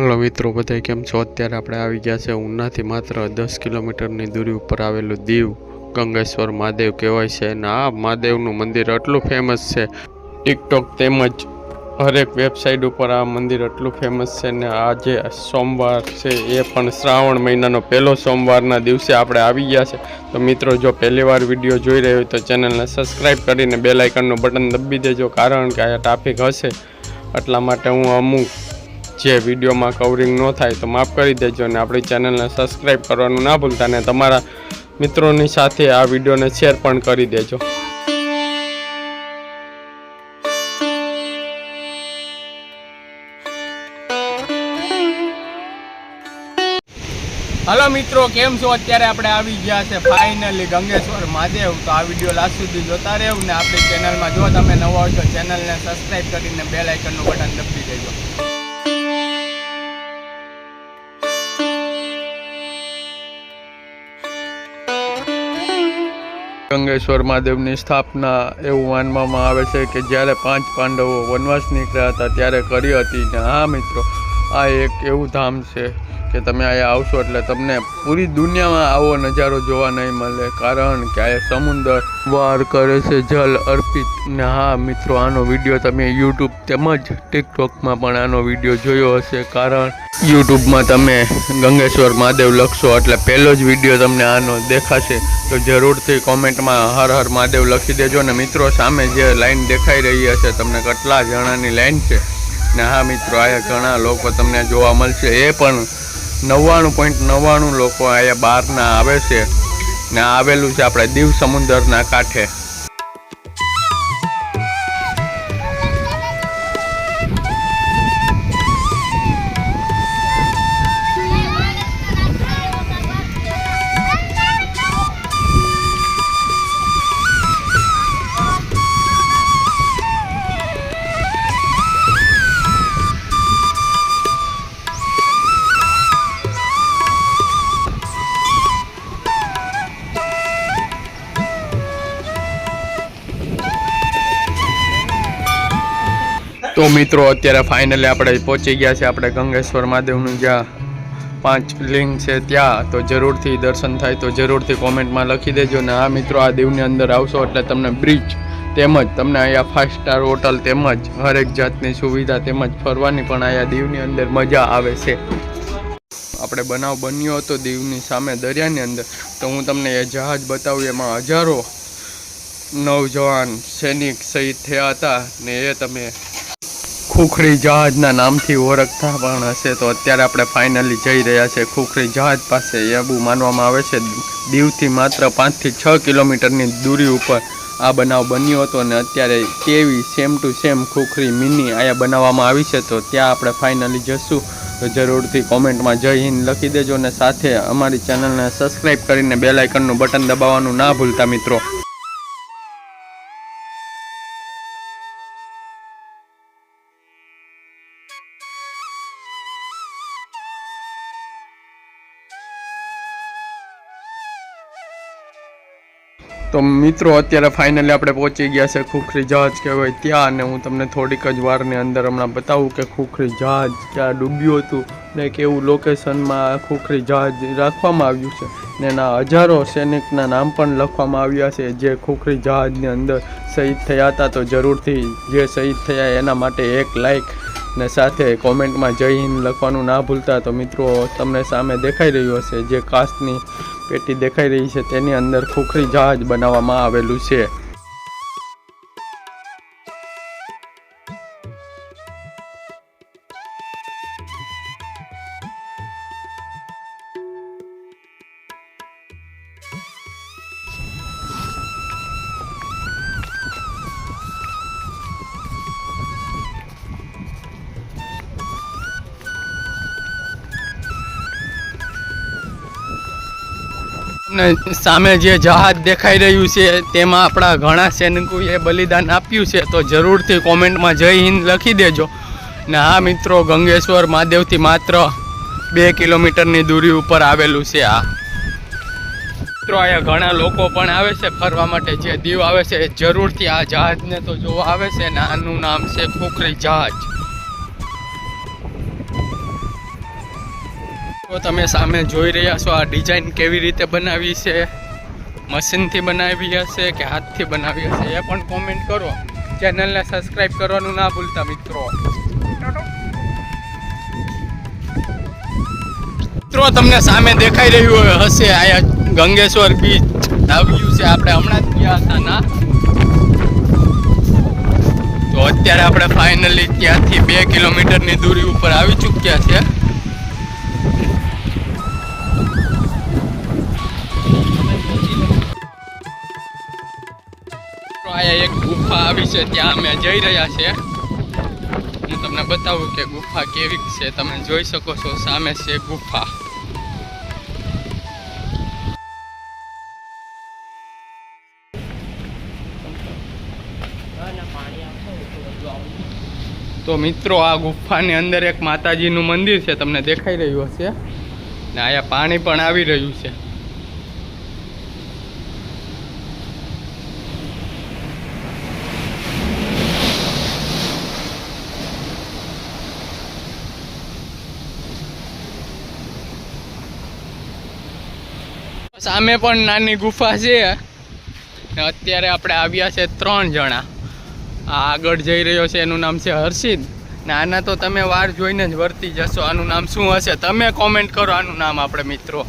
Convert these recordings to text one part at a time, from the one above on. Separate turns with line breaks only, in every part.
Hello મિત્રો બધા કેમ છો? અત્યારે આપણે આવી ગયા છે ઉનાથી માત્ર દસ કિલોમીટરની દૂરી ઉપર આવેલું દીવ. ગંગેશ્વર મહાદેવ કહેવાય છે અને આ મહાદેવનું મંદિર એટલું ફેમસ છે. ટિકટોક તેમજ હરેક વેબસાઇટ ઉપર આ મંદિર એટલું ફેમસ છે ને આજે સોમવાર છે, એ પણ શ્રાવણ મહિનાનો પહેલો સોમવારના દિવસે આપણે આવી ગયા છે. તો મિત્રો, જો પહેલી વાર વીડિયો જોઈ રહ્યો હોય તો ચેનલને સબસ્ક્રાઈબ કરીને બેલાઇકનનું બટન દબી દેજો, કારણ કે આ ટ્રાફિક હશે. એટલા માટે હું અમુક જે વિડીયોમાં કવરિંગ ન થાય તો માફ કરી દેજો અને આપણી ચેનલને સબસ્ક્રાઈબ કરવાનું ના ભૂલતા અને તમારા મિત્રોની સાથે આ વિડીયોને શેર પણ કરી દેજો. હલો મિત્રો, કેમ છો? અત્યારે આપણે આવી ગયા છે ફાઇનલી ગંગેશ્વર મહાદેવ. તો આ વીડિયો લાસ્ટ સુધી જોતા રહેવું ને આપણી ચેનલમાં જો તમે નવા હોય તો ચેનલને સબસ્ક્રાઈબ કરીને બેલ આઇકનનું બટન દબી દેજો. ગંગેશ્વર મહાદેવની સ્થાપના એવું માનવામાં આવે છે કે જ્યારે પાંચ પાંડવો વનવાસ નીકળ્યા હતા ત્યારે કરી હતી ને હા મિત્રો, આ એક એવું ધામ છે. કે તમે અહીંયા આવશો એટલે તમને પૂરી દુનિયામાં આવો નજારો જોવા નહીં મળે. કારણ કે આ સમુદ્ર વાર કરે છે જલ અર્પિત. ને હા, મિત્રો, આનો વીડિયો તમે યુટ્યુબ તેમજ ટિકટોકમાં પણ આનો વીડિયો જોયો હશે. કારણ યુટ્યુબમાં તમે ગંગેશ્વર મહાદેવ લખશો એટલે પહેલો જ વીડિયો તમને આનો દેખાશે. તો જરૂરથી કોમેન્ટમાં હર હર મહાદેવ લખી દેજો ને મિત્રો, સામે જે લાઈન દેખાઈ રહી હશે તમને કેટલા જણાની લાઈન છે. ને હા, મિત્રો આ ઘણા લોકો તમને જોવા મળશે. એ પણ નવ્વાણું પોઈન્ટ નવ્વાણું લોકો અહીંયા બહારના આવે છે ને આવેલું છે આપણે દીવ સમુદ્રના કાંઠે. તો મિત્રો, અત્યારે ફાઇનલી આપણે પહોંચી ગયા છે આપણે ગંગેશ્વર મહાદેવનું જ્યાં પાંચ લિંગ છે ત્યાં. તો જરૂરથી દર્શન થાય તો જરૂરથી કોમેન્ટમાં લખી દેજો ને આ મિત્રો, આ દીવની અંદર આવશો એટલે તમને બ્રિજ તેમજ તમને અહીંયા ફાઇવ સ્ટાર હોટલ તેમજ હરેક જાતની સુવિધા તેમજ ફરવાની પણ અહીંયા દીવની અંદર મજા આવે છે. આપણે બનાવ બન્યો હતો દીવની સામે દરિયાની અંદર. તો હું તમને એ જહાજ બતાવું, એમાં હજારો નવજવાન સૈનિક શહીદ થયા હતા ને એ તમે ખુખરી જહાજના નામથી ઓળખતા પણ હશે તો અત્યારે આપણે ફાઇનલી જઈ રહ્યા છે ખુખરી જહાજ પાસે. એવું માનવામાં આવે છે દીવથી માત્ર પાંચથી છ કિલોમીટરની દૂરી ઉપર આ બનાવ બન્યો હતો અને અત્યારે કેવી સેમ ટુ સેમ ખુખરી મિની અહીંયા બનાવવામાં આવી છે તો ત્યાં આપણે ફાઇનલી જશું. તો જરૂરથી કોમેન્ટમાં જય હિન્દ લખી દેજો અને સાથે અમારી ચેનલને સબસ્ક્રાઈબ કરીને બેલાઇકનનું બટન દબાવવાનું ના ભૂલતા મિત્રો. તો મિત્રો, અત્યારે ફાઇનલી આપણે પહોંચી ગયા છે ખુખરી જહાજ કહેવાય. ત્યાં અને હું તમને થોડીક જ વારની અંદર હમણાં બતાવું કે ખુખરી જહાજ ક્યાં ડૂબ્યું હતું ને કેવું લોકેશનમાં ખુખરી જહાજ રાખવામાં આવ્યું છે ને એના હજારો સૈનિકના નામ પણ લખવામાં આવ્યા છે. જે ખુખરી જહાજની અંદર શહીદ થયા હતા તો જરૂરથી જે શહીદ થયા એના માટે એક લાઈક ને સાથે કોમેન્ટમાં જય હિન્દ લખવાનું ના ભૂલતા. તો મિત્રો, તમને સામે દેખાઈ રહ્યું હશે જે કાચની પેટી દેખાઈ રહી છે. તેની અંદર ખોખરી જહાજ બનાવવામાં આવેલું છે. ને સામે જે જહાજ દેખાઈ રહ્યું છે, તેમાં આપણા ઘણા સૈનિકોએ બલિદાન આપ્યું છે, તો જરૂરથી કોમેન્ટમાં જય હિન્દ લખી દેજો. ને હા મિત્રો, ગંગેશ્વર મહાદેવથી માત્ર બે કિલોમીટરની દૂરી ઉપર આવેલું છે આ. મિત્રો, અહીંયા ઘણા લોકો પણ આવે છે ફરવા માટે, જે દીવ આવે છે જરૂરથી આ જહાજને તો જોવા આવે છે ને આનું નામ છે ખોખરી જહાજ. તો તમે સામે જોઈ રહ્યા છો આ ડિઝાઇન કેવી રીતે બનાવી છે મશીનથી બનાવી હશે કે હાથથી બનાવી હશે, એ પણ કોમેન્ટ કરો. ચેનલને સબસ્ક્રાઈબ કરવાનું ના ભૂલતા મિત્રો. મિત્રો, તમને સામે દેખાઈ રહ્યું હોય હશે આ ગંગેશ્વર બીચ આવ્યું છે આપણે હમણાં જ ગયા હતા ના. તો અત્યારે આપણે ફાઇનલી ત્યાંથી બે કિલોમીટરની દૂરી ઉપર આવી ચૂક્યા છે. એક ગુફા આવી છે, ત્યાં અમે જઈ રહ્યા છે. હું તમને બતાવું કે ગુફા કેવી છે, તમે જોઈ શકો છો, સામે છે ગુફા. તો મિત્રો, આ ગુફાની અંદર એક માતાજીનું મંદિર છે, તમને દેખાઈ રહ્યું હશે. ને અહીંયા પાણી પણ આવી રહ્યું છે. સામે પણ નાની ગુફા છે. ને અત્યારે આપણે આવ્યા છે ત્રણ જણા. આ આગળ જઈ રહ્યો છે, એનું નામ છે હર્ષિદ. ને આના તો તમે વાર જોઈને જ વર્તી જશો. આનું નામ શું હશે? તમે કોમેન્ટ કરો આનું નામ આપણે મિત્રો.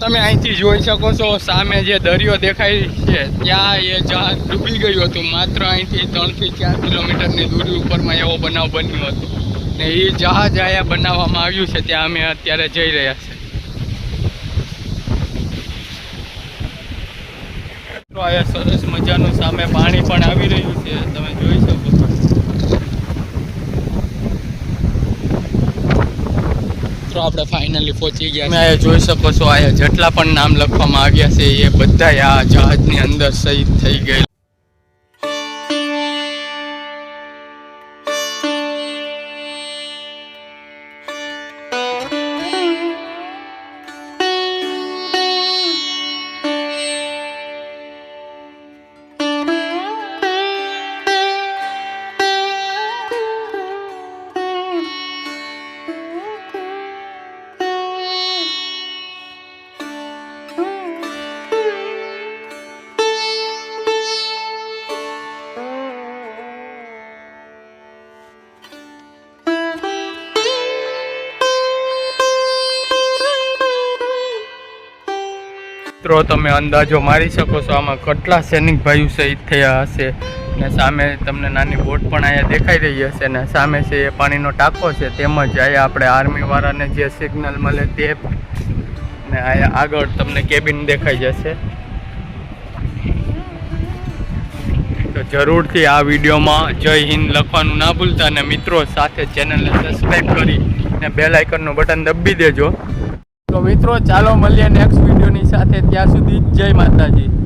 તમે અહીંથી જોઈ શકો છો, સામે જે દરિયો દેખાય છે, ત્યાં એ જહાજ ડૂબી ગયું હતું. માત્ર અહીંથી ત્રણથી ચાર કિલોમીટરની દૂરી ઉપરમાં એવો બનાવ બન્યો હતો. ને એ જહાજ અહીંયા બનાવવામાં આવ્યું છે, ત્યાં અમે અત્યારે જઈ રહ્યા છે અહીંયા સરસ મજાનું સામે પાણી પણ આવી રહ્યું છે. તમે જોઈ શકો છો. મિત્રો આપણે ફાઇનલી પહોંચી ગયા તમે જોઈ શકો છો આ જેટલા પણ નામ લખવામાં આવ્યા છે, એ બધા આ જહાજની અંદર શહીદ થઈ ગયેલા મિત્રો, તમે અંદાજો મારી શકો છો આમાં કેટલા સૈનિક ભાઈઓ શહીદ થયા હશે ને સામે તમને નાની બોટ પણ અહીંયા દેખાઈ રહી હશે ને સામે છે એ પાણીનો ટાંકો છે, તેમજ અહીંયા આપણે આર્મીવાળાને જે સિગ્નલ મળે તે ને અહીંયા આગળ તમને કેબિન દેખાઈ જશે. તો જરૂરથી આ વિડીયોમાં જય હિન્દ લખવાનું ના ભૂલતા અને મિત્રો, સાથે ચેનલને સબસ્ક્રાઈબ કરી ને બેલ આઇકનનું બટન દબી દેજો. તો મિત્રો ચાલો મળીએ નેક્સ્ટ વિડીયોની સાથે. ત્યાં સુધી જય માતાજી.